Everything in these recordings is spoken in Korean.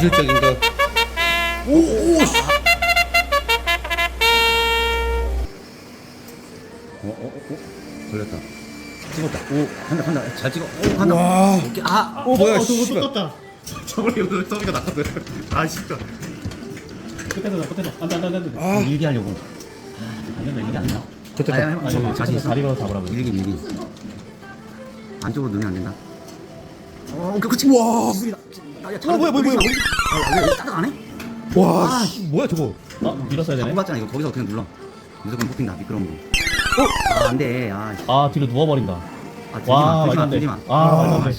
기술적인 거. 오, 오, 씨. 어, 어, 어, 어. 걸렸다. 찍었다. 오, 간다, 간다. 잘 찍어. 오, 간다. 와. 오케이. 아, 오, 뭐야, 어, 씨. 저거 떴다. 저번에 이거 소리가 났거든. 아, 진짜. 끝에서 끝에서 안 돼 안 돼 안 돼 아. 일기 하려고. 안 된다 이게 안 나. 됐다, 아니, 됐다. 아니, 아니, 자신 있어? 다리로 잡으라고. 일기, 일기. 안쪽으로 넣으면 안 된다. 어, 그치. 와. 물이다. 아, 야, 어, 뭐야, 뭐야, 뭐야. 아, 왜 따뜻 안 해? 와, 아, 씨, 뭐야, 저거. 아 밀었어야 되네. 봤잖아, 이거. 거기서 그냥 눌러. 무조건 뽑힌다, 미끄러운 거. 어? 아, 안 돼. 아, 씨. 아 뒤로 누워버린다. 아, 들지 와 마, 들지 말도 마, 안 돼. 들지 마. 아 말도 안 돼.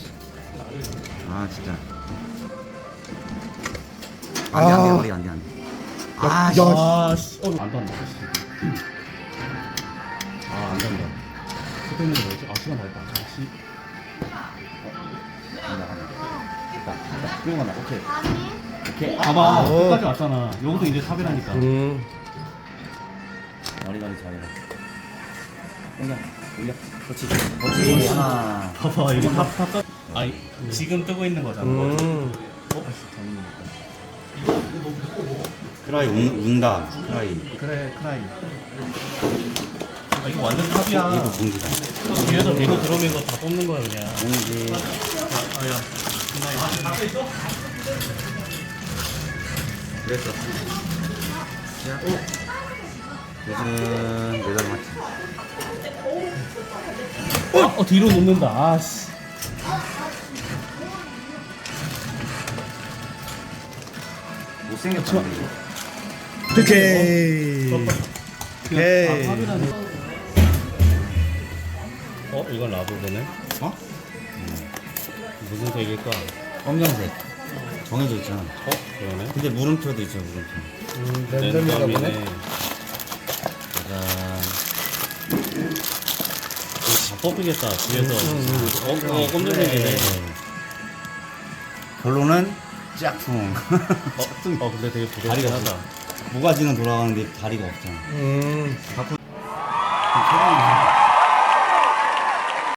아, 진짜. 안 돼, 안 돼, 아. 머리 안 돼, 안 돼. 아, 야, 씨. 아 씨. 어, 안 된다. 아안 된다. 끝에 있는 거 뭐지? 아 시간 다 했다. 아, 씨. 간 됐다. 끌고 간다. 오케이. 오케이. 봐봐. 어. 끝까지 왔잖아. 여기도 이제 탑이라니까. 음. 머리 잘해라. 올려, 올려. 그렇지. 그렇지. 하나. 봐봐 이거 탑 탑. 아니 지금 뜨고 있는 거잖아. 음. 어? 크라이 운, 운다. 크라이. 그래 크라이. 아 이거 완전 탑이야. 얘도 공기다. 뒤에서 대고 들어오는 거 다 뽑는 거야 그냥. 공기. 아야. 그랬어. 자, 오. 요즘 매달 맞지. 어, 어 뒤로 놓는다. 아씨. 못생겼다. 근데 이거. 오케이. 오케이. 어 이건 라브거네. 어? 무슨 색일까? 검정색. 정해져 있잖아. 어 그러네. 근데 물음표도 있죠, 물음표. 음, 랜덤이네. 보네. 짜잔. 이거 다 뽑히겠다 뒤에서. 어, 어 그래. 검정색이네. 결론은 짝퉁. 어, 어 근데 되게 다리가 부드럽긴 하다. 모가지는 돌아가는데 다리가 없잖아. 음. 그럼